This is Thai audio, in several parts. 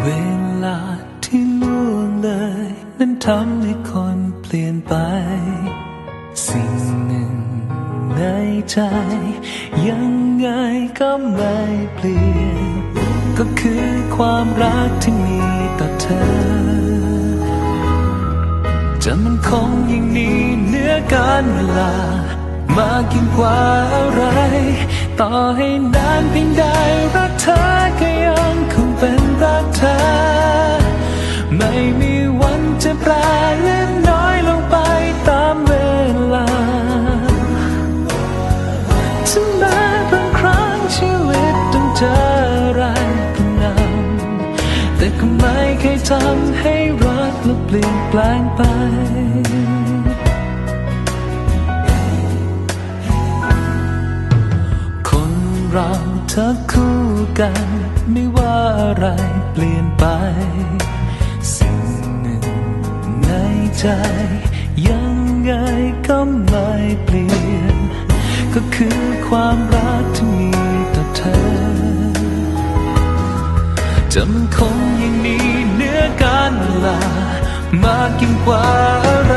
เวลาที่ล่วงเลยนั้นทำให้คนเปลี่ยนไป สิ่งหนึ่งในใจ ยังไงก็ไม่เปลี่ยน ก็คือความรักที่มีต่อเธอ จะมันคงยิ่งนี้เหนื้อการเวลา มากิ่งกว่าอะไร ต่อให้นานเพียงใดรักเธอก็ยัง เธอ ไม่มีวันจะแปรเล็กน้อยลงไปตามเวลาถึงแม้บางครั้งชีวิตต้องเจออะไรก็นำแต่ก็ไม่เคยทำให้รักและเปลี่ยนแปลงไปคนเราถ้าคู่กัน ไม่ว่าอะไรเปลี่ยนไป สิ่งหนึ่งในใจ ยังไงก็ไม่เปลี่ยน ก็คือความรักที่มีต่อเธอจำคงยังมีเนื้อการเวลามากยิ่งกว่าอะไร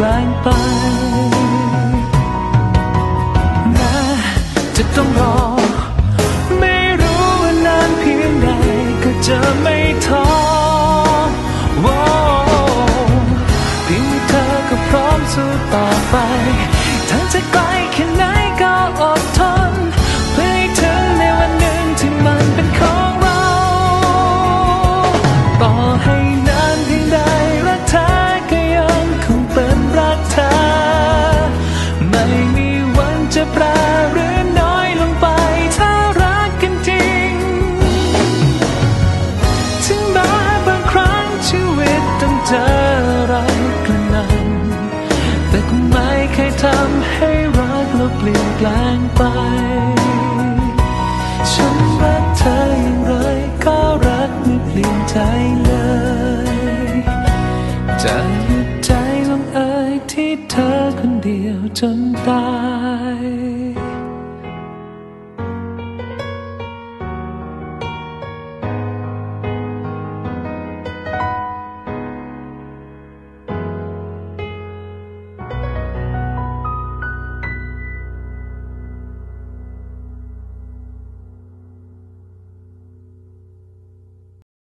และเปลี่ยนแปลงไปแม้จะต้องรอ ไม่รู้ว่านานเพียงใดก็จะไม่ท้อเพียงเธอก็พร้อมสู้ต่อไปทั้งจะไกลแค่ เปลี่ยนแปลงไป ฉันรักเธออย่างไรก็รักไม่เปลี่ยนใจเลยจะหยุดใจลงเอยที่เธอคนเดียวจนตาย